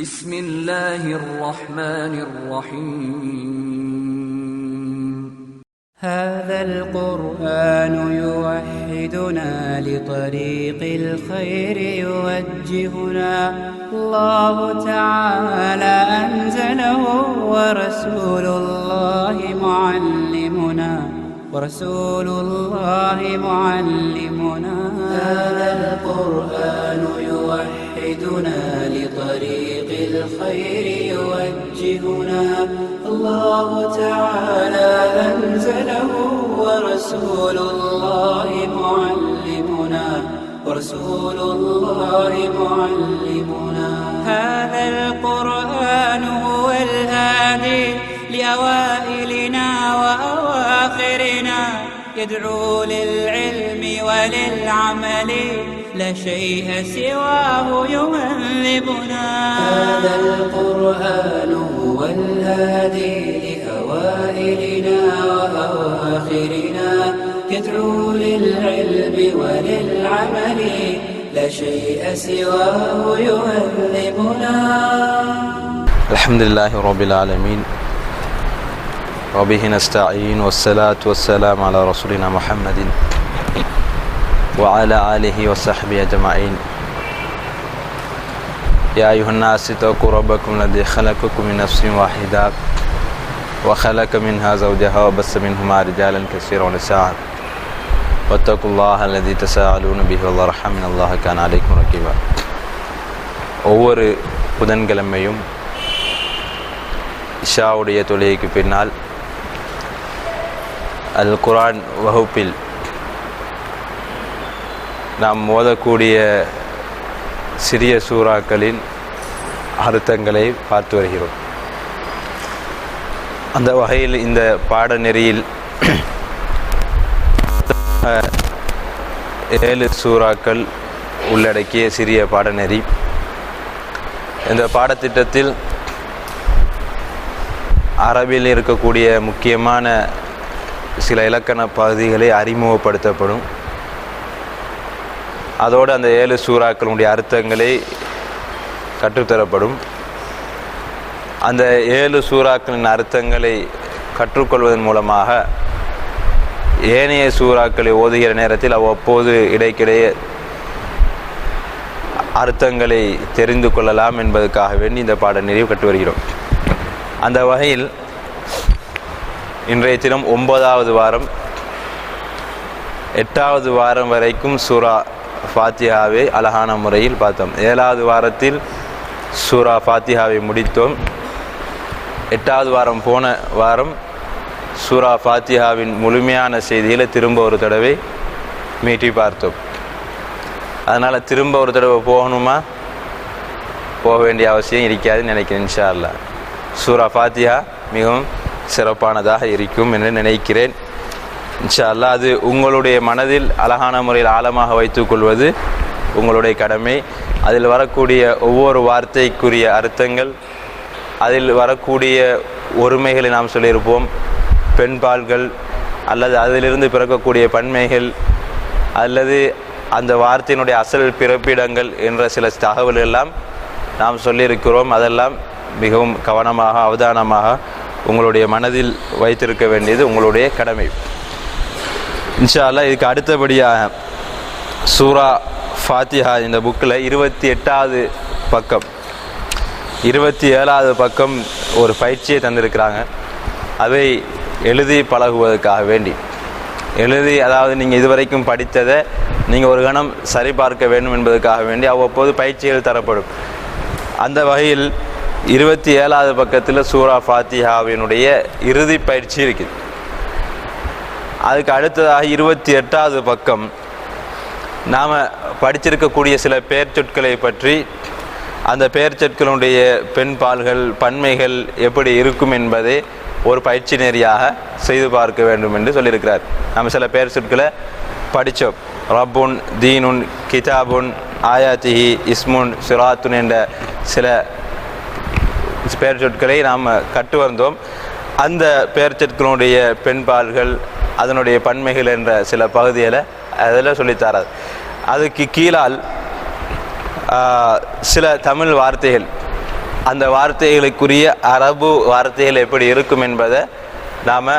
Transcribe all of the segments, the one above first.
بسم الله الرحمن الرحيم. هذا القرآن يوحدنا لطريق الخير يوجهنا. الله تعالى أنزله ورسول الله معلمنا. ورسول الله معلمنا. هذا القرآن يوحدنا لطريق الخير يوجهنا. الله تعالى أنزله ورسول الله معلمنا. ورسول الله معلمنا. هذا القرآن هو الهادي لأوائلنا وأواخرنا. يدعو للعلم وللعمل. لا شيء سواه يهذبنا هذا القرآن هو الهادي لأوائلنا وأواخرنا. يدعو للعلم وللعمل لا شيء سواه يهذبنا الحمد لله رب العالمين. وبه نستعين والصلاة والسلام على رسولنا محمد. وعلى آله وصحبه أجمعين يا أيها الناس اتقوا ربكم الذي خلقكم من نفس واحدة وخلق منها زوجها وبث منهما رجالا كثيرا ونساء واتقوا الله الذي تساءلون به والأرحام إن الله كان عليكم رقيبا ஒவ்வொரு புதன்கிழமையும் இஷாவுடைய தொழுகைக்கு பின்னால் அல் குரான் வகுப்பில் நாம் மோதக்கூடிய சிறிய சூறாக்களின் அர்த்தங்களை பார்த்து வருகிறோம். அந்த வகையில் இந்த பாடநெறியில் ஏழு சூறாக்கள் உள்ளடக்கிய சிறிய பாடநெறி. இந்த பாடத்திட்டத்தில் அரபில் இருக்கக்கூடிய முக்கியமான சில இலக்கண பகுதிகளை அறிமுகப்படுத்தப்படும். அதோடு அந்த ஏழு சூறாக்களுடைய அர்த்தங்களை கற்றுத்தரப்படும். அந்த ஏழு சூறாக்களின் அர்த்தங்களை கற்றுக்கொள்வதன் மூலமாக ஏனைய சூறாக்களை ஓதுகிற நேரத்தில் அவ்வப்போது இடைக்கிடையே அர்த்தங்களை தெரிந்து கொள்ளலாம் என்பதற்காக வேண்டி இந்த பாடநெறியை கற்று வருகிறோம். அந்த வகையில் இன்றைய தினம் ஒன்பதாவது வாரம் எட்டாவது வாரம் வரைக்கும் சூறா ஃபாத்தியாவை அழகான முறையில் பார்த்தோம். ஏழாவது வாரத்தில் சூரா ஃபாத்தியாவை முடித்தோம். எட்டாவது வாரம் போன வாரம் சூரா ஃபாத்தியாவின் முழுமையான செய்திகளை திரும்ப ஒரு தடவை மீட்டி பார்த்தோம். அதனால் திரும்ப ஒரு தடவை போகணுமா? போக வேண்டிய அவசியம் இருக்காதுன்னு நினைக்கிறேன் இன்ஷா அல்லா சூரா ஃபாத்தியா மிகவும் சிறப்பானதாக இருக்கும் என்று நினைக்கிறேன். இன்ஷா அல்லா அது உங்களுடைய மனதில் அழகான முறையில் ஆழமாக வைத்துக்கொள்வது உங்களுடைய கடமை. அதில் வரக்கூடிய ஒவ்வொரு வார்த்தைக்குரிய அர்த்தங்கள் அதில் வரக்கூடிய ஒருமைகளை நாம் சொல்லியிருப்போம். பெண்பால்கள் அல்லது அதிலிருந்து பிறக்கக்கூடிய பன்மைகள் அல்லது அந்த வார்த்தையினுடைய அசல் பிறப்பிடங்கள் என்ற சில தகவல் எல்லாம் நாம் சொல்லியிருக்கிறோம். அதெல்லாம் மிகவும் கவனமாக அவதானமாக உங்களுடைய மனதில் வைத்திருக்க வேண்டியது உங்களுடைய கடமை. இன்ஷா அல்லா இதுக்கு அடுத்தபடியாக சூரா ஃபாத்திஹா இந்த புக்கில் இருபத்தி எட்டாவது பக்கம் இருபத்தி ஏழாவது பக்கம் ஒரு பயிற்சியை தந்திருக்கிறாங்க. அதை எழுதி பழகுவதற்காக வேண்டி. எழுதி அதாவது நீங்கள் இதுவரைக்கும் படித்ததை நீங்கள் ஒரு கணம் சரிபார்க்க வேண்டும் என்பதற்காக வேண்டி அவ்வப்போது பயிற்சிகள் தரப்படும். அந்த வகையில் இருபத்தி ஏழாவது பக்கத்தில் சூரா ஃபாத்திஹாவினுடைய இறுதி பயிற்சி இருக்குது. அதுக்கு அடுத்ததாக இருபத்தி எட்டாவது பக்கம். நாம் படிச்சிருக்கக்கூடிய சில பெயர் சொற்களை பற்றி அந்த பெயர் சொற்களுடைய பெண் பால்கள் பன்மைகள் எப்படி இருக்கும் என்பதை ஒரு பயிற்சி நெறியாக செய்து பார்க்க வேண்டும் என்று சொல்லியிருக்கிறார். நம்ம சில பெயர் சொற்களை படித்தோம் ரப்புன் தீனுன் கிதாபுன் ஆயாத்திஹி இஸ்முன் சிராத்துன் என்ற சில பெயர் சொற்களை நாம் கற்று வந்தோம். அந்த பெயர் சொற்களுடைய பெண்பால்கள் அதனுடைய பன்மைகள் என்ற சில பகுதிகளை அதில் சொல்லித்தராது. அதுக்கு கீழால் சில தமிழ் வார்த்தைகள். அந்த வார்த்தைகளுக்குரிய அரபு வார்த்தைகள் எப்படி இருக்கும் என்பதை நாம்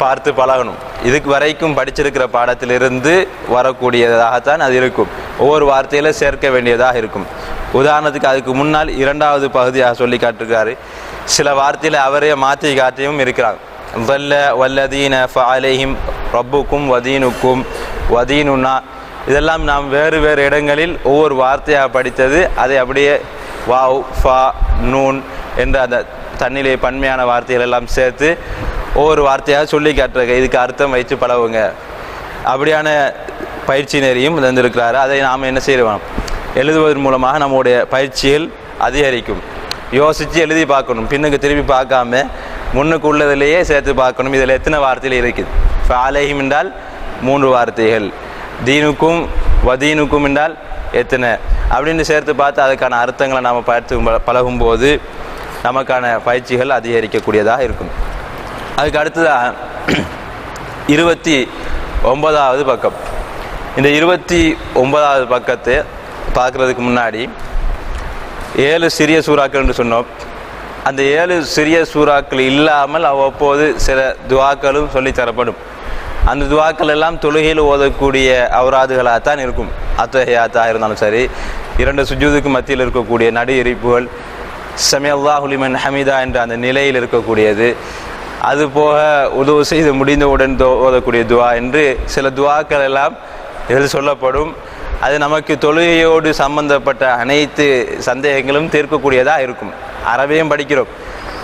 பார்த்து பழகணும். இதுக்கு வரைக்கும் படிச்சிருக்கிற பாடத்திலிருந்து வரக்கூடியதாகத்தான் அது இருக்கும். ஒவ்வொரு வார்த்தையில் சேர்க்க வேண்டியதாக இருக்கும். உதாரணத்துக்கு அதுக்கு முன்னால் இரண்டாவது பகுதியாக சொல்லி காட்டிருக்காரு. சில வார்த்தையில அவரே மாற்றி காட்டியும் இருக்கிறாங்க. வல்ல வல்லதீன ஃபாலைஹிம் ரப்புக்கும் வதீனுக்கும் வதீனுனா இதெல்லாம் நாம் வேறு வேறு இடங்களில் ஒவ்வொரு வார்த்தையாக படித்தது அதை அப்படியே வாவ் ஃபா நூன் என்ற அந்த தண்ணிலே பன்மையான வார்த்தைகள் எல்லாம் சேர்த்து ஒவ்வொரு வார்த்தையாக சொல்லி காட்டுறாங்க இதுக்கு அர்த்தம் வைத்து பழகுங்க. அப்படியான பயிற்சி நெறியும் தந்திருக்கிறாரு. அதை நாம் என்ன செய்வோம் எழுதுவதன் மூலமாக நம்முடைய பயிற்சிகள் அதிகரிக்கும். யோசித்து எழுதி பார்க்கணும். பின்னுக்கு திரும்பி பார்க்காம முன்னுக்கு உள்ளதிலேயே சேர்த்து பார்க்கணும். இதில் எத்தனை வார்த்தைகள் இருக்குது? ஃபாலைஹிம் என்றால் மூன்று வார்த்தைகள். தீனுக்கும் வதீனுக்கும் என்றால் எத்தனை? அப்படின்னு சேர்த்து பார்த்து அதுக்கான அர்த்தங்களை நாம் பார்த்து ப- பழகும்போது நமக்கான பயிற்சிகள் அதிகரிக்கக்கூடியதாக இருக்கும். அதுக்கு அடுத்ததாக இருபத்தி ஒன்பதாவது பக்கம். இந்த இருபத்தி ஒன்பதாவது பக்கத்தை பார்க்குறதுக்கு முன்னாடி ஏழு சிறிய சூறாக்கள் என்று சொன்னோம். அந்த ஏழு சிறிய சூறாக்கள் இல்லாமல் அவ்வப்போது சில துவாக்களும் சொல்லித்தரப்படும். அந்த துவாக்கள் எல்லாம் தொழுகையில் ஓதக்கூடிய அவராதுகளாகத்தான் இருக்கும். அத்தகையாத்தாக இருந்தாலும் சரி இரண்டு சுஜூதுக்கு மத்தியில் இருக்கக்கூடிய நடு எரிப்புகள் சமி அல்லாஹுலிமன் ஹமீதா என்ற அந்த நிலையில் இருக்கக்கூடியது. அது போக உதவு செய்து முடிந்தவுடன் ஓதக்கூடிய துவா என்று சில துவாக்கள் எல்லாம் இதில் சொல்லப்படும். அது நமக்கு தொழுகையோடு சம்பந்தப்பட்ட அனைத்து சந்தேகங்களும் தீர்க்கக்கூடியதாக இருக்கும். அறவையும் படிக்கிறோம்.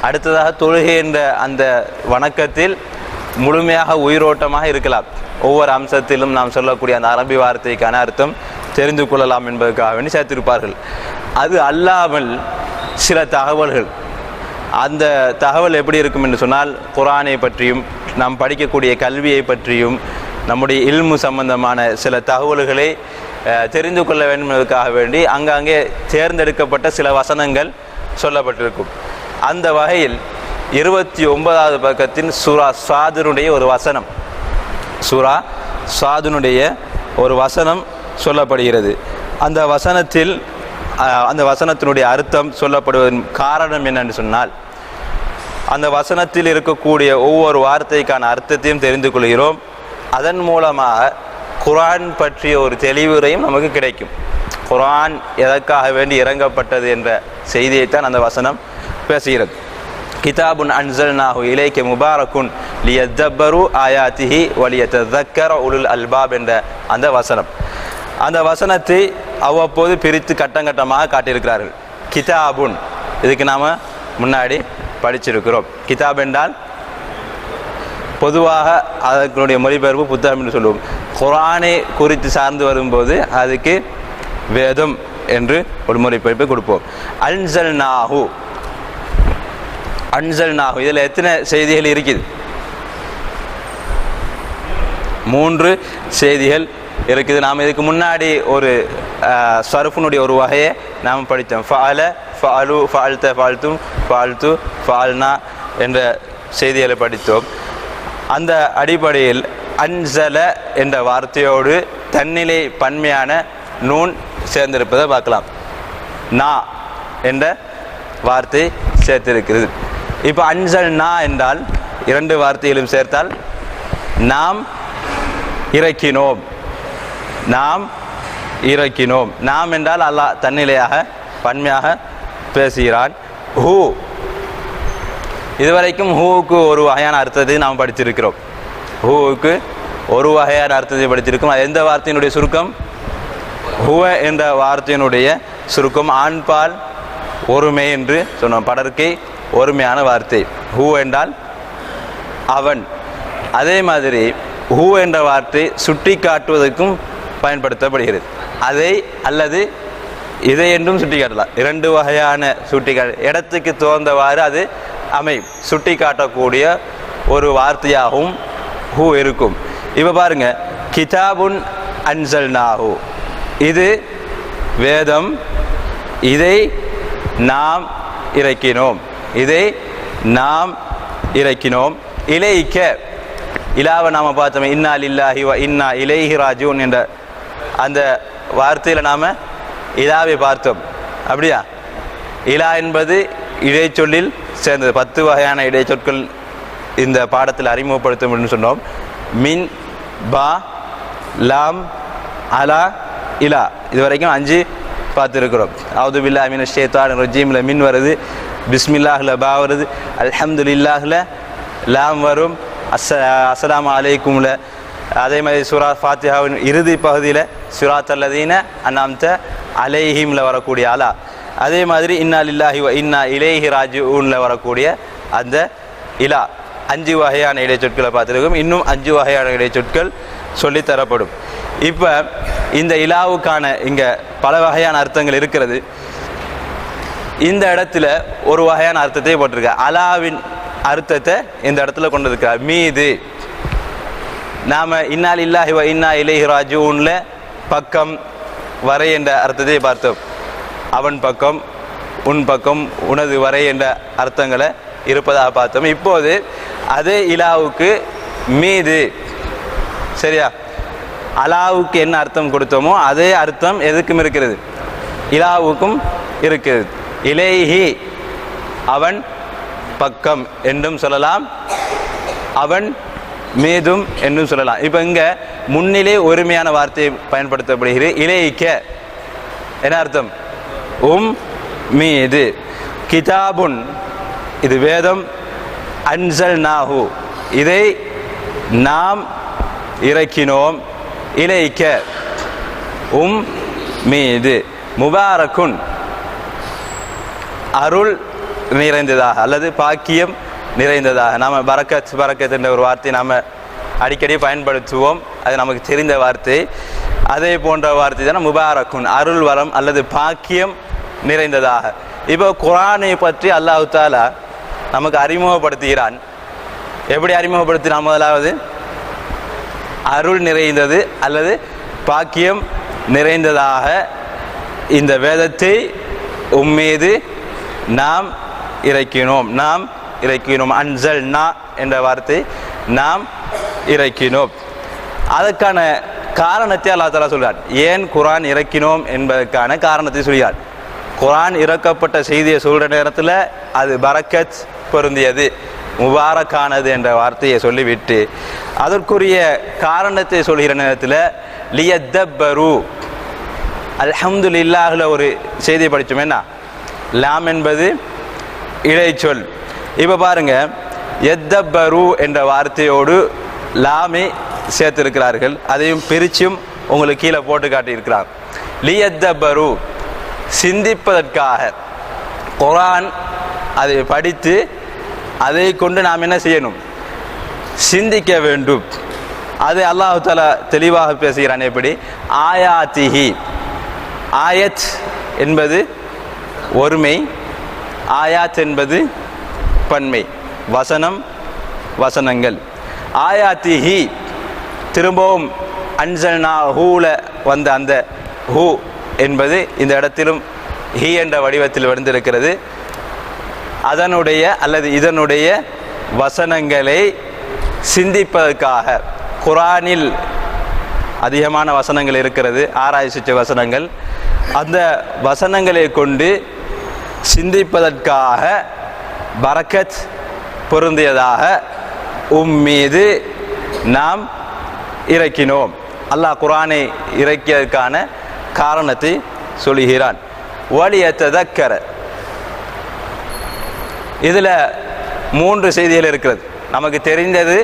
அடுத்ததாக தொழுகை என்ற அந்த வணக்கத்தில் முழுமையாக உயிரோட்டமாக இருக்கலாம். ஒவ்வொரு அம்சத்திலும் நாம் சொல்லக்கூடிய அந்த அரபி வார்த்தைக்கான அர்த்தம் தெரிந்து கொள்ளலாம் என்பதற்காக வேண்டி சேர்த்திருப்பார்கள். அது அல்லாமல் சில தகவல்கள். அந்த தகவல் எப்படி இருக்கும் என்று சொன்னால் குரானை பற்றியும் நாம் படிக்கக்கூடிய கல்வியை பற்றியும் நம்முடைய இல்மு சம்பந்தமான சில தகவல்களை தெரிந்து கொள்ள வேண்டும் என்பதற்காக வேண்டி அங்கங்கே தேர்ந்தெடுக்கப்பட்ட சில வசனங்கள் சொல்லப்பட்டிருக்கும். அந்த வகையில் இருபத்தி ஒன்பதாவது பக்கத்தின் சூரா சாதுனுடைய ஒரு வசனம் சூரா சாதுனுடைய ஒரு வசனம் சொல்லப்படுகிறது. அந்த வசனத்தில் அந்த வசனத்தினுடைய அர்த்தம் சொல்லப்படுவதன் காரணம் என்னென்னு சொன்னால் அந்த வசனத்தில் இருக்கக்கூடிய ஒவ்வொரு வார்த்தைக்கான அர்த்தத்தையும் தெரிந்து கொள்கிறோம். அதன் மூலமாக குரான் பற்றிய ஒரு தெளிவுரையும் நமக்கு கிடைக்கும். குரான் எதற்காக வேண்டி இறங்கப்பட்டது என்ற செய்தியைத்தான் அந்த வசனம் பேசுகிறது. கிதாபுன் அன்சல்நாஹு இலைக்கு முபாரக்குன் லியத்தப்பரு ஆயாத்திஹி வலியத்தக்கர உலுல் அல்பாப் என்ற அந்த வசனம். அந்த வசனத்தை அவ்வப்போது பிரித்து கட்டங்கட்டமாக காட்டியிருக்கிறார்கள். கிதாபுன் இதுக்கு நாம் முன்னாடி படிச்சிருக்கிறோம். கிதாப் என்றால் பொதுவாக அதற்குடைய மொழிபெயர்ப்பு புத்தகம் என்று சொல்லுவோம். குரானை குறித்து சார்ந்து வரும்போது அதுக்கு வேதம் என்று ஒரு மொழிபெயர்ப்பை கொடுப்போம். அன்சல் நாகு அன்சல் நாகு இதில் எத்தனை செய்திகள் இருக்குது? மூன்று செய்திகள் இருக்குது. நாம் இதுக்கு முன்னாடி ஒரு சருஃபுனுடைய ஒரு வகையை நாம் படித்தோம். ஃபால ஃபாலு ஃபால்த்த ஃபால்த்தும் ஃபால்த்து ஃபால்னா என்ற செய்திகளை படித்தோம். அந்த அடிப்படையில் அன்சல என்ற வார்த்தையோடு தன்னிலை பன்மையான நூன் சேர்ந்திருப்பதை பார்க்கலாம். நா என்ற வார்த்தை சேர்த்திருக்கிறது. இப்போ அன்சல் நா என்றால் இரண்டு வார்த்தைகளும் சேர்த்தால் நாம் இறக்கினோம். நாம் இறக்கினோம். நாம் என்றால் அல்லாஹ் தன்னிலையாக பன்மையாக பேசுகிறான். ஹூ இதுவரைக்கும் ஹூவுக்கு ஒரு வகையான அர்த்தத்தை நாம் படித்திருக்கிறோம். ஹூவுக்கு ஒரு வகையான அர்த்தத்தை படித்திருக்கோம் அது எந்த வார்த்தையினுடைய சுருக்கம்? ஹுவ என்ற வார்த்தையினுடைய சுருக்கம் ஆண்பால் ஒருமை என்று சொன்னோம். படற்கை ஒருமையான வார்த்தை. ஹூ என்றால் அவன். அதே மாதிரி ஹூ என்ற வார்த்தை சுட்டி காட்டுவதற்கும் பயன்படுத்தப்படுகிறது. அதை அல்லது இதை என்றும் சுட்டி காட்டலாம் இரண்டு வகையான சுட்டி காட்டு இடத்துக்கு தோன்றவாறு அது அமையும். சுட்டி காட்டக்கூடிய ஒரு வார்த்தையாகவும் ஹூ இருக்கும். இப்போ பாருங்க கிதாபுன் அன்சல் நாஹூ இது வேதம். இதை நாம் இறக்கினோம். இதை நாம் இறக்கினோம். இலைக்க இலாவை நாம் பார்த்தோம் இன்னா இல்லாஹி வ இன்னா இலைஹி ராஜூன் என்ற அந்த வார்த்தையில் நாம் இலாவை பார்த்தோம். அப்படியா? இலா என்பது இடைச்சொல்லில் சேர்ந்தது. பத்து வகையான இடைச்சொற்கள் இந்த பாடத்தில் அறிமுகப்படுத்தும் என்று சொன்னோம். மின் பா லாம் அலா இலா. இது வரைக்கும் அஞ்சு பார்த்துருக்குறோம். அவுது பில்லா மின் ஷேத்தான் ரஜீமில் மின் வருது பிஸ்மில்லாஹில் பா வருது அல்ஹம்துலில்லாஹில் லாம் வரும் அஸ் அஸ்லாம் அலைக்கும்ல அதே மாதிரி சுரா ஃபாத்திஹாவின் இறுதி பகுதியில் சுராத் அல்லதீன அண்ணாம்த அலைஹீமில் வரக்கூடிய அலா. அதே மாதிரி இன்னா லில்லாஹி இன்னா இலேஹி ராஜுல வரக்கூடிய அந்த இலா. அஞ்சு வகையான இடைச்சொற்களை பார்த்துருக்கோம். இன்னும் அஞ்சு வகையான இடைச்சொற்கள் சொல்லித்தரப்படும். இப்போ இந்த இலாவுக்கான இங்கே பல வகையான அர்த்தங்கள் இருக்கிறது. இந்த இடத்துல ஒரு வகையான அர்த்தத்தை போட்டிருக்க. அலாவின் அர்த்தத்தை இந்த இடத்துல கொண்டு இருக்கிறார் மீது. நாம் இன்னால் இல்லாஹி இன்னா இன்னா ராஜு ராஜூன்ல பக்கம் வரை என்ற அர்த்தத்தை பார்த்தோம். அவன் பக்கம் உன் பக்கம் உனது வரை என்ற அர்த்தங்களை இருப்பதாக பார்த்தோம். இப்போது அதே இலாவுக்கு மீது சரியா? அலாவுக்கு என்ன அர்த்தம் கொடுத்தோமோ அதே அர்த்தம் எதுக்கும் இருக்கிறது? இலாவுக்கும் இருக்கிறது. இலேஹி அவன் பக்கம் என்றும் சொல்லலாம். அவன் மீதும் என்றும் சொல்லலாம். இப்போ இங்கே முன்னிலே ஒருமையான வார்த்தையை பயன்படுத்தப்படுகிறது. இலேய்க்க என்ன அர்த்தம்? உம் மீது கிதாபுன் இது வேதம் அன்சல் நாஹு இதை நாம் இறக்கினோம் இலைக்க உம் மீது முபாரக்குன் அருள் நிறைந்ததாக அல்லது பாக்கியம் நிறைந்ததாக நாம் பரக்கத் பரக்கத் என்ற ஒரு வார்த்தை நாம் அடிக்கடி பயன்படுத்துவோம். அது நமக்கு தெரிந்த வார்த்தை அதே போன்ற வார்த்தை தான் முபாரக்குன் அருள் வரம் அல்லது பாக்கியம் நிறைந்ததாக. இப்போ குரானை பற்றி அல்லாஹ் தாலா நமக்கு அறிமுகப்படுத்துகிறான். எப்படி அறிமுகப்படுத்தினான் முதலாவது? அருள் நிறைந்தது அல்லது பாக்கியம் நிறைந்ததாக இந்த வேதத்தை உம்மீது நாம் இறக்கினோம். நாம் இறக்கினோம். அன்சல் நா என்ற வார்த்தை நாம் இறக்கினோம். அதற்கான காரணத்தை அல்லா தலா சொல்கிறார் ஏன் குரான் இறக்கினோம் என்பதற்கான காரணத்தை சொல்கிறார் குரான் இறக்கப்பட்ட செய்தியை சொல்கிற நேரத்தில் அது பரக்கத் பொருந்தியது முபாரக்கானது என்ற வார்த்தையை சொல்லிவிட்டு அதற்குரிய காரணத்தை சொல்கிற நேரத்தில் லியத்தப்பரு. அல்ஹம்துலில்லாஹ்ல ஒரு செய்தியை படித்தோம் என்ன? லாம் என்பது இடைச்சொல். இப்போ பாருங்கள் எத்தப்பரு என்ற வார்த்தையோடு லாமி சேர்த்திருக்கிறார்கள். அதையும் பிரிச்சும் உங்களுக்கு கீழே போட்டு காட்டியிருக்கிறார். லியத்தப்பரு. சிந்திப்பதற்காக. குரான் அதை படித்து அதை கொண்டு நாம் என்ன செய்யணும்? சிந்திக்க வேண்டும். அது அல்லாஹு தாலா தெளிவாக பேசுகிறான் எப்படி? ஆயாத்திஹி. ஆயத் என்பது ஒருமை ஆயாத் என்பது பன்மை. வசனம் வசனங்கள். ஆயாத்திஹி. திரும்பவும் அன்சனா ஹூல வந்த அந்த ஹூ. என்பது இந்த இடத்திலும் ஹி என்ற வடிவத்தில் வந்திருக்கிறது. அதனுடைய அல்லது இதனுடைய வசனங்களை சிந்திப்பதற்காக குரானில் அதிகமான வசனங்கள் இருக்கிறது ஆராய்ச்சி வசனங்கள். அந்த வசனங்களை கொண்டு சிந்திப்பதற்காக பரக்கத் பொருந்தியதாக உம் மீது நாம் இறக்கினோம். அல்லாஹ் குரானை இறக்கியதற்கான காரணத்தை சொல்கிறான் வலியத்ததக்கர. இதில் மூன்று செய்திகள் இருக்கிறது. நமக்கு தெரிந்தது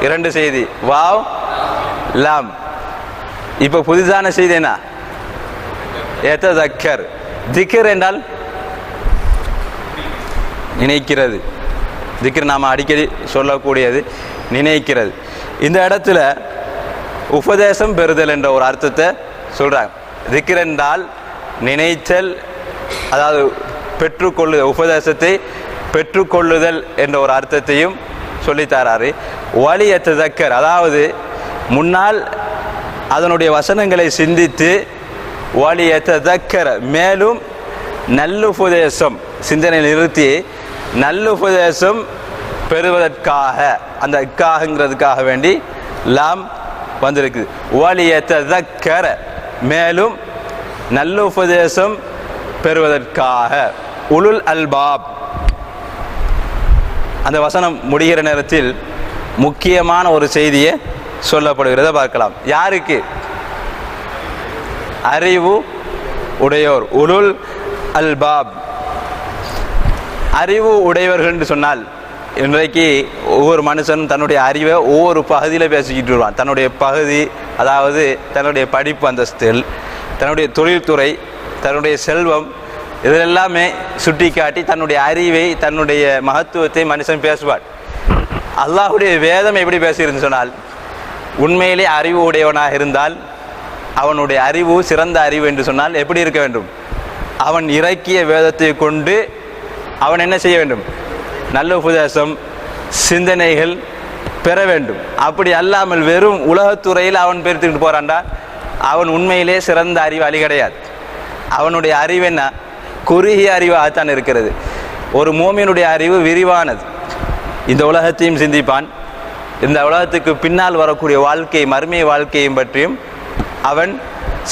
இரண்டு செய்தி. வாவ் லாம். இப்போ புதிதான செய்தி என்ன? எத்ததக்கர். திக்கர் என்றால் நினைக்கிறது. திக்கர் நாம் அடிக்கடி சொல்லக்கூடியது நினைக்கிறது. இந்த இடத்துல உபதேசம் பெறுதல் என்ற ஒரு அர்த்தத்தை சொல்கிறாங்க திக்ர் என்றால் அதாவது பெற்றுக்கொள்ளு உபதேசத்தை பெற்றுக்கொள்ளுதல் என்ற ஒரு அர்த்தத்தையும் சொல்லித்தராரு. வலிய தக்கர் அதாவது முன்னால் அதனுடைய வசனங்களை சிந்தித்து வலிய தக்கர மேலும் நல்லுபதேசம் சிந்தனை நிறுத்தி நல்லுபதேசம் பெறுவதற்காக அந்த இக்காகங்கிறதுக்காக வேண்டி லாம் வந்திருக்குது. வலிய தக்கர மேலும் நல்ல உபதேசம் பெறுவதற்காக. உலுல் அல்பாப். அந்த வசனம் முடிகிற நேரத்தில் முக்கியமான ஒரு செய்தியை சொல்லப்படுகிறத பார்க்கலாம். யாருக்கு? அறிவு உடையோர். உலுல் அல்பாப். அறிவு உடையவர்கள் என்று சொன்னால் இன்றைக்கு ஒவ்வொரு மனுஷனும் தன்னுடைய அறிவை ஒவ்வொரு பகுதியில் பேசிக்கிட்டு வருவான். தன்னுடைய பகுதி அதாவது தன்னுடைய படிப்பு அந்தஸ்தில் தன்னுடைய தொழில்துறை தன்னுடைய செல்வம் இதிலெல்லாமே சுட்டி காட்டி தன்னுடைய அறிவை தன்னுடைய மகத்துவத்தை மனுஷன் பேசுவார் அல்லாஹுடைய வேதம் எப்படி பேசுகிறது சொன்னால் உண்மையிலே அறிவு உடையவனாக இருந்தால் அவனுடைய அறிவு சிறந்த அறிவு என்று சொன்னால் எப்படி இருக்க வேண்டும்? அவன் இறக்கிய வேதத்தை கொண்டு அவன் என்ன செய்ய வேண்டும்? நல்ல உபதேசம் சிந்தனைகள் பெற வேண்டும். அப்படி அல்லாமல் வெறும் உலகத்துறையில் அவன் பெருத்துக்கிட்டு போறான்டா அவன் உண்மையிலே சிறந்த அறிவாளி கிடையாது. அவனுடைய அறிவு என்ன? குறுகிய அறிவாகத்தான் இருக்கிறது. ஒரு மோமியனுடைய அறிவு விரிவானது. இந்த உலகத்தையும் சிந்திப்பான். இந்த உலகத்துக்கு பின்னால் வரக்கூடிய வாழ்க்கை மறுமை வாழ்க்கையும் பற்றியும் அவன்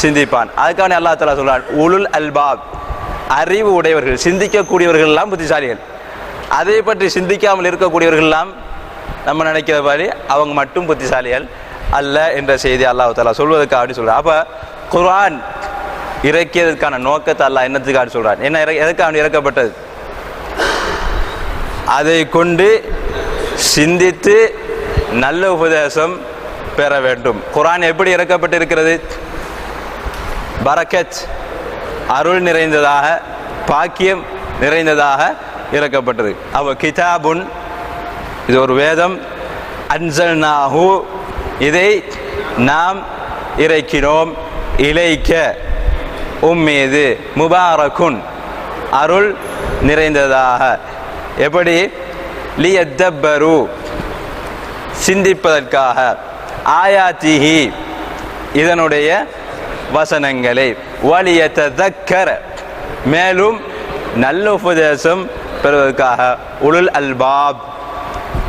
சிந்திப்பான். அதுக்கான அல்லா தலா சொல்றான் உலுல் அல்பாப். அறிவு உடையவர்கள் சிந்திக்கக்கூடியவர்கள் எல்லாம் புத்திசாலிகள். அதை பற்றி சிந்திக்காமல் இருக்கக்கூடியவர்கள் எல்லாம் நம்ம நினைக்கிற மாதிரி அவங்க மட்டும் புத்திசாலிகள் அல்ல என்ற செய்தி அல்லாஹ் தாலா சொல்வதற்காக அப்படின்னு சொல்றான். அப்ப குர்ஆன் இறக்கியதற்கான நோக்கத்தை அல்லாஹ் என்னத்துக்காக சொல்றான்? என்ன இற- எதுக்காக இறக்கப்பட்டது? அதை கொண்டு சிந்தித்து நல்ல உபதேசம் பெற வேண்டும். குரான் எப்படி இறக்கப்பட்டிருக்கிறது? பரக்கத் அருள் நிறைந்ததாக பாக்கியம் நிறைந்ததாக இறக்கப்பட்டது. அவ கிதாபுன் இது ஒரு வேதம். அன்சல்நாஹு இதை நாம் இறைக்கிறோம். இலைக்க. உம்மீது. முபாரக்குன் அருள் நிறைந்ததாக. எப்படி? லியத்தப்பரு. சிந்திப்பதற்காக. ஆயாத்திஹி. இதனுடைய வசனங்களை. வலியத்தக்கர மேலும் நல்ல உபதேசம் பெறுவதற்காக. உளுல் அல்பாப்.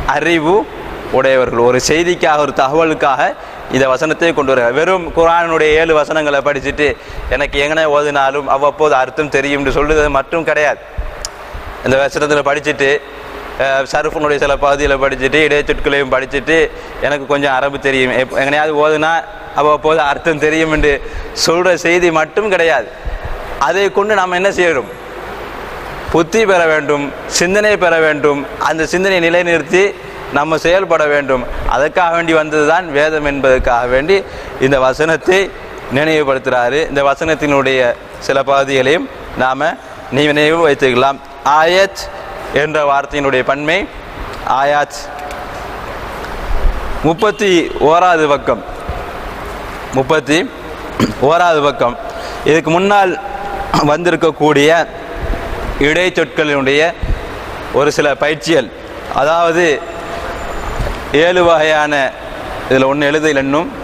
அறிவு உடையவர்கள். ஒரு செய்திக்காக ஒரு தகவலுக்காக இந்த வசனத்தை கொண்டு வர வெறும் குரானுடைய ஏழு வசனங்களை படிச்சுட்டு எனக்கு எங்கனே ஓதினாலும் அவ்வப்போது அர்த்தம் தெரியும்னு சொல்லுறது மட்டும் கிடையாது. இந்த வசனத்தில் படிச்சுட்டு சருஃபனுடைய சில பகுதியில் படிச்சுட்டு இடைச்சொற்களையும் படிச்சுட்டு எனக்கு கொஞ்சம் அரபு தெரியும். எப்- எங்கனையாவது ஓதுனா அவ்வப்போது அர்த்தம் தெரியும் என்று சொல்கிற செய்தி மட்டும் கிடையாது. அதை கொண்டு நாம் என்ன செய்யணும் புத்தி பெற வேண்டும் சிந்தனை பெற வேண்டும். அந்த சிந்தனையை நிலைநிறுத்தி நம்ம செயல்பட வேண்டும். அதற்காக வேண்டி வந்ததுதான் வேதம் என்பதற்காக வேண்டி இந்த வசனத்தை நினைவுபடுத்துகிறாரு இந்த வசனத்தினுடைய சில பகுதிகளையும் நாம் நினைவு வைத்துக்கலாம். ஆயத் என்ற வார்த்தையினுடைய பன்மை ஆயாத். முப்பத்தி ஓராவது பக்கம். முப்பத்தி ஓராவது பக்கம். இதுக்கு முன்னால் வந்திருக்கக்கூடிய இடைச்சொற்களினுடைய ஒரு சில பயிற்சிகள். அதாவது ஏழு வகையான இதில் ஒன்று எழுதையில் என்னும்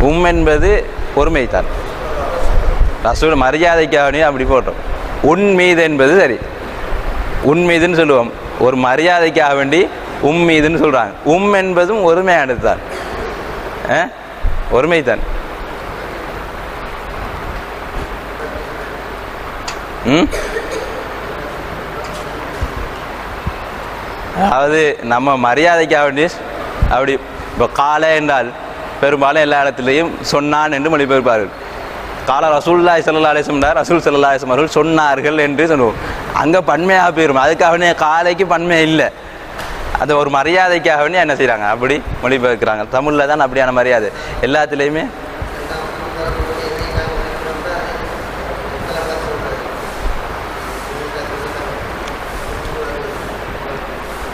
உம் என்பது பொறுமைத்தான் ரசூல் மரியாதைக்காகவே அப்படி போட்டோம். உன் மீது என்பது சரி. உன் மீதுன்னு சொல்லுவோம். ஒரு மரியாதைக்காக வேண்டி உம் இதுன்னு சொல்றாங்க. உம் என்பதும் ஒருமையானது தான் ஒருமை ஒருமைதான் அதாவது நம்ம மரியாதைக்காக வேண்டி அப்படி இப்போ காலை என்றால் பெரும்பாலும் எல்லா இடத்துலையும் சொன்னான் என்று மொழிபெயர்ப்பார்கள். கால ரசூல்லாய் சல்லா அலிஸ்லம் ரசூல் சல்லா அலிஸ்லம் அவர்கள் சொன்னார்கள் என்று சொல்லுவோம். அங்கே பன்மையாக போயிடும் அதுக்காகவே காலைக்கு பன்மை இல்லை. அது ஒரு மரியாதைக்காக வேண்டி என்ன செய்கிறாங்க அப்படி மொழிபெயர்க்கிறாங்க. தமிழில் தான் அப்படியான மரியாதை. எல்லாத்துலேயுமே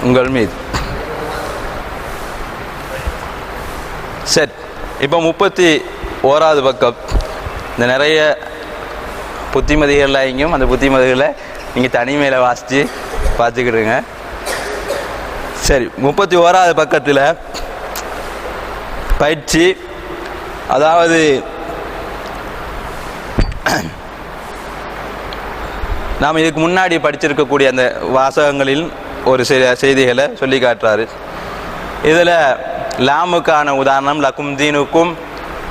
உங்கள் மீது. சரி இப்போ முப்பத்தி ஓராவது பக்கம். இந்த நிறைய புத்திமதிகள்லாம் இங்கேயும் அந்த புத்திமதிகளை நீங்கள் தனிமையில் வாசித்து பார்த்துக்கிடுங்க. சரி முப்பத்தி ஓராவது பக்கத்தில் பயிற்சி அதாவது நாம் இதுக்கு முன்னாடி படிச்சிருக்கக்கூடிய அந்த வாசகங்களில் ஒரு சில செய்திகளை சொல்லி காட்டுறாரு. இதில் லாமுக்கான உதாரணம் லக்கும் தீனுக்கும்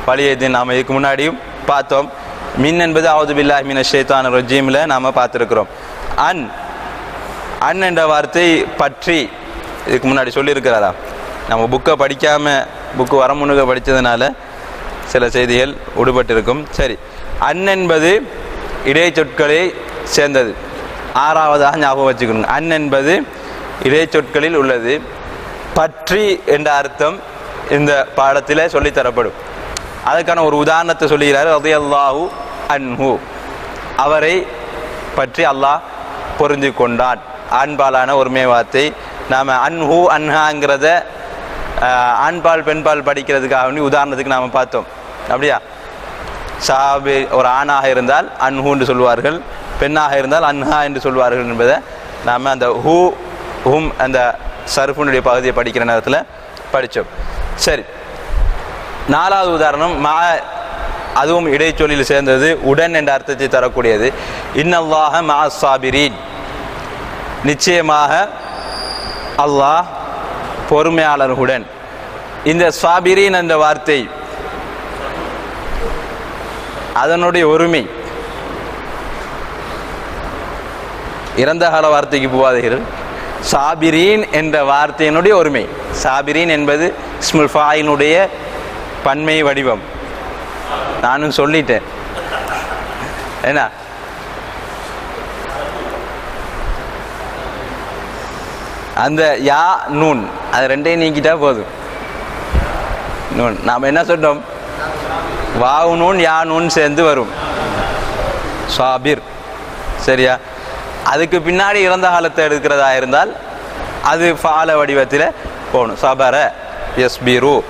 பழைய தீன் நாம் இதுக்கு முன்னாடியும் பார்த்தோம். மின் என்பது அவுது பில்லாஹ் மின ஷேத்தான ரஜீமில் நாம் பார்த்துருக்குறோம். அன் அன் என்ற வார்த்தை பற்றி இதுக்கு முன்னாடி சொல்லியிருக்கிறாரா? நம்ம புக்கை படிக்காமல் புக்கு வர முன்னுக்க படித்ததுனால சில செய்திகள் விடுபட்டிருக்கும் சரி அன் என்பது இடைச்சொற்களை சேர்ந்தது. ஆறாவதாக ஞாபகம் வச்சுக்கணும். அன் என்பது இடைச்சொற்களில் உள்ளது. பற்றி என்ற அர்த்தம் இந்த பாடத்தில் சொல்லித்தரப்படும். அதுக்கான ஒரு உதாரணத்தை சொல்லுகிறார். அல்லாஹூ அன்ஹு. அவரை பற்றி அல்லாஹ் புரிஞ்சு கொண்டான். ஆண்பாலான ஒருமை வார்த்தை நாம் அன்ஹு அன்ஹாங்கிறத ஆண்பால் பெண்பால் படிக்கிறதுக்காக வேண்டி உதாரணத்துக்கு நாம் பார்த்தோம். அப்படியா? சாபி ஒரு ஆணாக இருந்தால் அன்ஹு என்று சொல்வார்கள். பெண்ணாக இருந்தால் அன்ஹா என்று சொல்வார்கள் என்பதை நாம் அந்த ஹூ ஹும் அந்த சர்ஃபுனுடைய பகுதியை படிக்கிற நேரத்தில் படித்தோம் சரி. நாலாவது உதாரணம் மா அதுவும் இடைச்சொல்லில் சேர்ந்தது உடன் என்ற அர்த்தத்தை தரக்கூடியது. இன்னல்லாக மா சாபிரீன் நிச்சயமாக அல்லாஹ் பொறுமையாளர்களுடன். இந்த சாபிரீன் என்ற வார்த்தை அதனுடைய ஒருமை இறந்த கால வார்த்தைக்கு போவாதீர்கள் சாபிரீன் என்ற வார்த்தையினுடைய ஒருமை சாபிரீன் என்பது இஸ்முல் ஃபாயினுடைய பன்மை வடிவம். நானும் சொல்லிட்டேன். என்ன அந்த யா நூன். அது ரெண்டையும் நீக்கிட்டா போதும். நூன். நாம் என்ன சொன்னோம் வாவு நூன் யா நூன் சேர்ந்து வரும். சாபிர். சரியா? அதுக்கு பின்னாடி இறந்த காலத்தை எடுக்கிறதா இருந்தால் அது ஃபால வடிவத்தில் போகணும். சபர எஸ்பிரு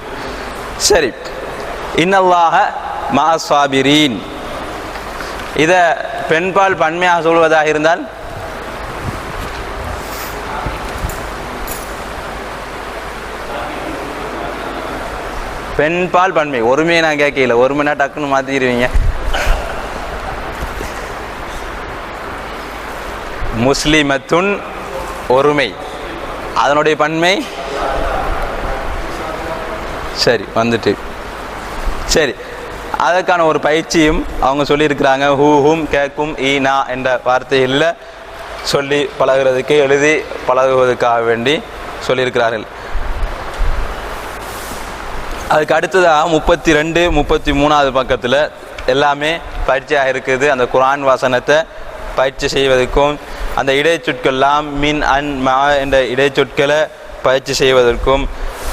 சரி. இன்னல்லாக மா சாபிரீன். இதை பெண்பால் பன்மையாக சொல்வதாக இருந்தால் பெண்பால் பன்மை. ஒருமையை நான் கேட்கல. ஒரு மணி டக்குன்னு மாற்றிடுவீங்க முஸ்லிமத்துன் ஒருமை. அதனுடைய பன்மை? சரி வந்துட்டு. சரி. அதற்கான ஒரு பயிற்சியும் அவங்க சொல்லியிருக்கிறாங்க. ஹூ ஹூம் கேக்கும் ஈனா என்ற வார்த்தைகளில் சொல்லி பழகுறதுக்கு எழுதி பழகுவதற்காக வேண்டி சொல்லியிருக்கிறார்கள். அதுக்கு அடுத்ததாக முப்பத்தி ரெண்டு முப்பத்தி மூணாவது பக்கத்தில் எல்லாமே பயிற்சியாக இருக்குது அந்த குரான் வாசனத்தை பயிற்சி செய்வதற்கும் அந்த இடைச்சொற்கள்லாம் மின் அன் மா என்ற இடைச்சொற்களை பயிற்சி செய்வதற்கும்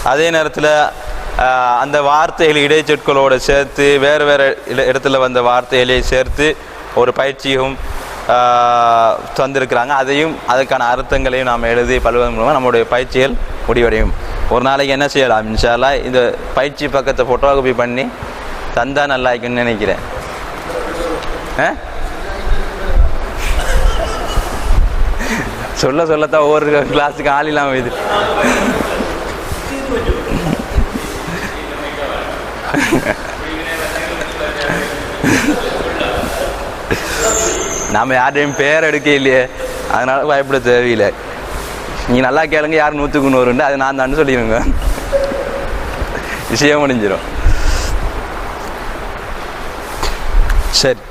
அதே நேரத்தில் அந்த வார்த்தைகள் இடைச்சொற்களோடு சேர்த்து வேறு வேறு இட இடத்துல வந்த வார்த்தைகளை சேர்த்து ஒரு பயிற்சியும் தந்திருக்கிறாங்க. அதையும் அதுக்கான அர்த்தங்களையும் நாம் எழுதி பல்வதன் மூலமாக நம்முடைய பயிற்சிகள் முடிவடையும். ஒரு நாளைக்கு என்ன செய்யலாம்? இன்ஷால்லா இந்த பயிற்சி பக்கத்தை ஃபோட்டோகாபி பண்ணி தந்தா நல்லா இருக்குன்னு நினைக்கிறேன். ஆ? சொல்ல சொல்லத்தான் ஒவ்வொரு கிளாஸுக்கு ஆள் இல்லாமல் இது. நாம் யார்டையும் பேர் எடுக்க இல்லையே. அதனால பயப்பட தேவையில்லை. நீ நல்லா கேளுங்க யார் நூற்றுக்கு நூறுண்டு அது நான் தான் சொல்லிடுங்க. விஷயம் முடிஞ்சிடும் சரி.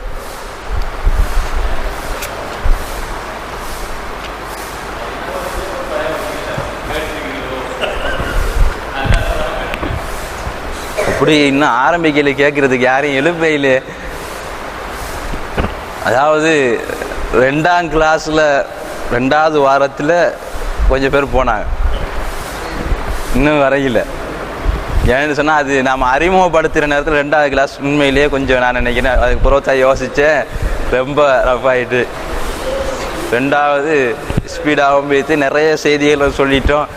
அப்படி இன்னும் ஆரம்பிக்கல கேட்கறதுக்கு யாரையும் எழுப்பையிலே அதாவது ரெண்டாம் கிளாஸில் ரெண்டாவது வாரத்தில் கொஞ்சம் பேர் போனாங்க. இன்னும் வரையில. ஏன்னு சொன்னால் அது நாம் அறிமுகப்படுத்துகிற நேரத்தில் ரெண்டாவது கிளாஸ் உண்மையிலேயே கொஞ்சம் நான் நினைக்கிறேன். அதுக்கு புறத்தாக யோசித்தேன் ரொம்ப ரஃப் ஆகிட்டு ரெண்டாவது ஸ்பீடாகவும் போயிட்டு நிறைய செய்திகளை சொல்லிட்டோம்.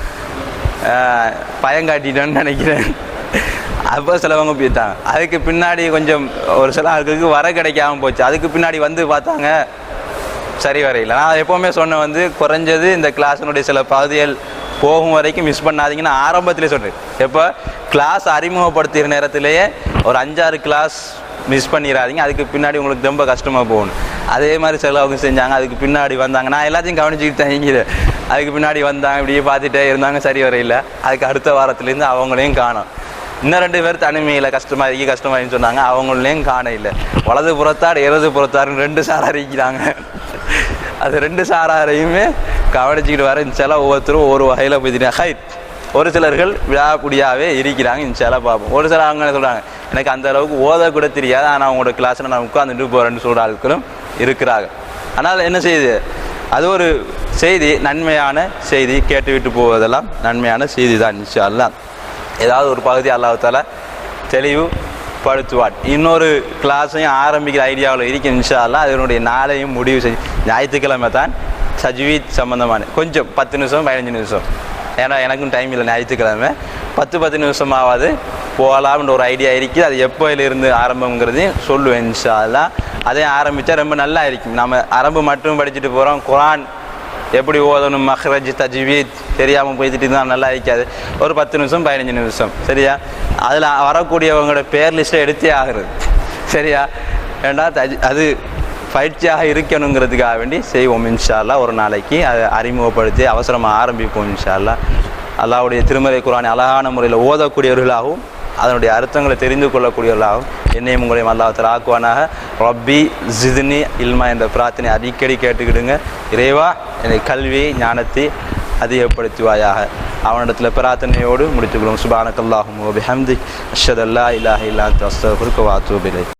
ஆஹ், பயங்காட்டிட்டோன்னு நினைக்கிறேன். அப்போ சிலவங்க போயிட்டாங்க அதுக்கு பின்னாடி கொஞ்சம் ஒரு சில ஆட்களுக்கு வர கிடைக்காம போச்சு. அதுக்கு பின்னாடி வந்து பார்த்தாங்க சரி வரையில். நான் எப்போவுமே சொன்ன வந்து குறைஞ்சது இந்த கிளாஸினுடைய சில பகுதிகள் போகும் வரைக்கும் மிஸ் பண்ணாதீங்கன்னு ஆரம்பத்திலே சொல்கிறேன் எப்போ? கிளாஸ் அறிமுகப்படுத்துகிற நேரத்திலேயே ஒரு அஞ்சாறு கிளாஸ் மிஸ் பண்ணிடாதீங்க அதுக்கு பின்னாடி உங்களுக்கு ரொம்ப கஷ்டமாக போகணும். அதே மாதிரி சிலவங்க செஞ்சாங்க அதுக்கு பின்னாடி வந்தாங்க. நான் எல்லாத்தையும் கவனிச்சுக்கிட்டேன் இங்கே. அதுக்கு பின்னாடி வந்தாங்க இப்படியே பார்த்துட்டே இருந்தாங்க சரி வரையில. அதுக்கு அடுத்த வாரத்துலேருந்து அவங்களையும் காணோம். இன்னும் ரெண்டு பேர் தனிமையில் கஷ்டமாக இருக்கி கஷ்டமா சொன்னாங்க. அவங்களையும் காண இல்லை வலது புறத்தார் இடது புறத்தார்னு ரெண்டு சாரா இருக்கிறாங்க அது ரெண்டு சாராரையுமே கவனிச்சுக்கிட்டு வர இன்ஷால்லா ஒவ்வொருத்தரும் ஒவ்வொரு வகையில் போயிட்டு ஹைட் ஒரு சிலர்கள் விழாக்குடியாவே இருக்கிறாங்க இன்ஷால்லா பார்ப்போம். ஒரு சிலர் அவங்க சொல்கிறாங்க எனக்கு அந்த அளவுக்கு ஓத கூட தெரியாது ஆனால் அவங்களோட கிளாஸில் நான் உட்காந்துட்டு போகிறேன்னு சொல்கிற ஆட்களும் இருக்கிறாங்க. ஆனால் என்ன செய்யுது அது ஒரு செய்தி நன்மையான செய்தி கேட்டுவிட்டு போவதெல்லாம் நன்மையான செய்தி தான் இன்ஷால்லா ஏதாவது ஒரு பகுதி அல்லாஹால தெளிவுபடுத்துவார் இன்னொரு கிளாஸையும் ஆரம்பிக்கிற ஐடியாவில் இருக்கு இன்ஷால்லா அதனுடைய நாளையும் முடிவு செஞ்சு ஞாயிற்றுக்கிழமை தான் சஜ்வீத் சம்பந்தமான கொஞ்சம் பத்து நிமிஷம் பதினஞ்சு நிமிஷம். ஏன்னா எனக்கும் டைம் இல்லை ஞாயிற்றுக்கிழமை. பத்து பத்து நிமிஷமாவது போகலாம்ன்ற ஒரு ஐடியா இருக்குது. அது எப்போயிலிருந்து ஆரம்பங்கிறதையும் சொல்லுவேன் இன்ஷால்லா அதையும் ஆரம்பித்தா ரொம்ப நல்லா இருக்கும். நம்ம அரபு மட்டும் படிச்சுட்டு போகிறோம் குரான் எப்படி ஓதணும் மஹ்ரஜ் தஜ்வீத் தெரியாமல் போய்த்துட்டு இருந்தால் நல்லா இருக்காது. ஒரு பத்து நிமிஷம் பதினஞ்சு நிமிஷம் சரியா? அதில் வரக்கூடியவங்களோட பேர் லிஸ்ட்டை எடுத்தே ஆகுறது சரியா? ஏண்டா தஜ் அது பயிற்சியாக இருக்கணுங்கிறதுக்காக வேண்டி செய்வோம் இன்ஷால்லா ஒரு நாளைக்கு அதை அறிமுகப்படுத்தி அவசரமாக ஆரம்பிப்போம் இன்ஷால்லா அல்லாவுடைய திருமலை குரானை அழகான முறையில் ஓதக்கூடியவர்களாகவும் அதனுடைய அர்த்தங்களை தெரிந்து கொள்ளக்கூடியவர்களாகவும் என்னையும் உங்களையும் அல்லாஹத்தில் ஆக்குவானாக. ரப்பி ஜிதினி இல்மா என்ற பிரார்த்தனை அடிக்கடி கேட்டுக்கிடுங்க. இறைவா என்னை கல்வி ஞானத்தை அதிகப்படுத்துவாயாக. அவனிடத்தில் பிரார்த்தனையோடு முடித்துக்கொள்ளும் சுபானக்கல்லாகும் ஓபி ஹம்தி அஷதல்லா இல்லாஹ் இலாஹ் அஸ்தகுருக்கு வாத்தூபிலை